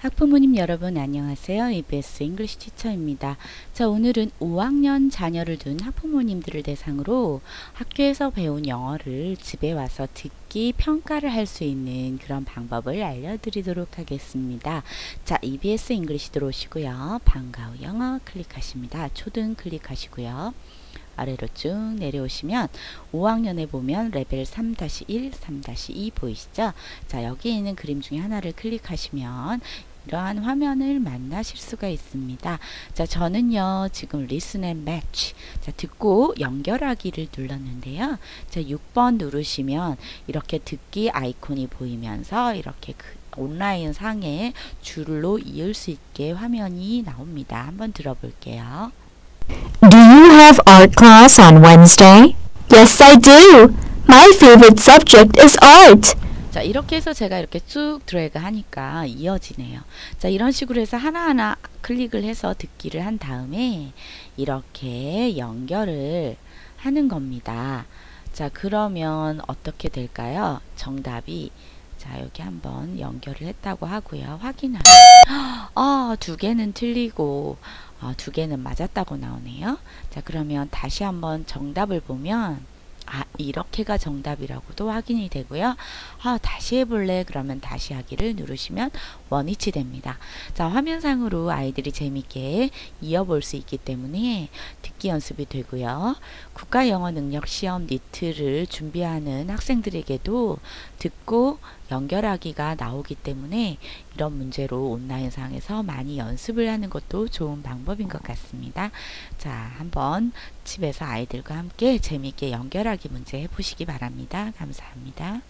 학부모님 여러분 안녕하세요. EBS 잉글리시 티처입니다. 자, 오늘은 5학년 자녀를 둔 학부모님들을 대상으로 학교에서 배운 영어를 집에 와서 듣기 평가를 할 수 있는 그런 방법을 알려드리도록 하겠습니다. 자, EBS 잉글리시 들어오시고요. 방과후 영어 클릭하십니다. 초등 클릭하시고요. 아래로 쭉 내려오시면 5학년에 보면 레벨 3-1, 3-2 보이시죠? 자, 여기 있는 그림 중에 하나를 클릭하시면 이러한 화면을 만나실 수가 있습니다. 자, 저는요, 지금 listen and match. 자, 듣고 연결하기를 눌렀는데요. 자, 6번 누르시면 이렇게 듣기 아이콘이 보이면서 이렇게 그 온라인 상에 줄로 이을 수 있게 화면이 나옵니다. 한번 들어볼게요. Do you have art class on Wednesday? Yes, I do. My favorite subject is art. 자, 이렇게 해서 제가 이렇게 쭉 드래그 하니까 이어지네요. 자, 이런 식으로 해서 하나하나 클릭을 해서 듣기를 한 다음에 이렇게 연결을 하는 겁니다. 자, 그러면 어떻게 될까요? 정답이 자, 여기 한번 연결을 했다고 하고요. 확인하 아, 두 개는 틀리고 어, 두 개는 맞았다고 나오네요. 자, 그러면 다시 한번 정답을 보면 아, 이렇게가 정답이라고도 확인이 되고요. 아, 다시 해볼래? 그러면 다시 하기를 누르시면 원위치 됩니다. 자, 화면상으로 아이들이 재밌게 이어볼 수 있기 때문에 듣기 연습이 되고요. 국가 영어 능력 시험 니트를 준비하는 학생들에게도 듣고 연결하기가 나오기 때문에 이런 문제로 온라인상에서 많이 연습을 하는 것도 좋은 방법인 것 같습니다. 자, 한번 집에서 아이들과 함께 재미있게 연결하기 문제 해보시기 바랍니다. 감사합니다.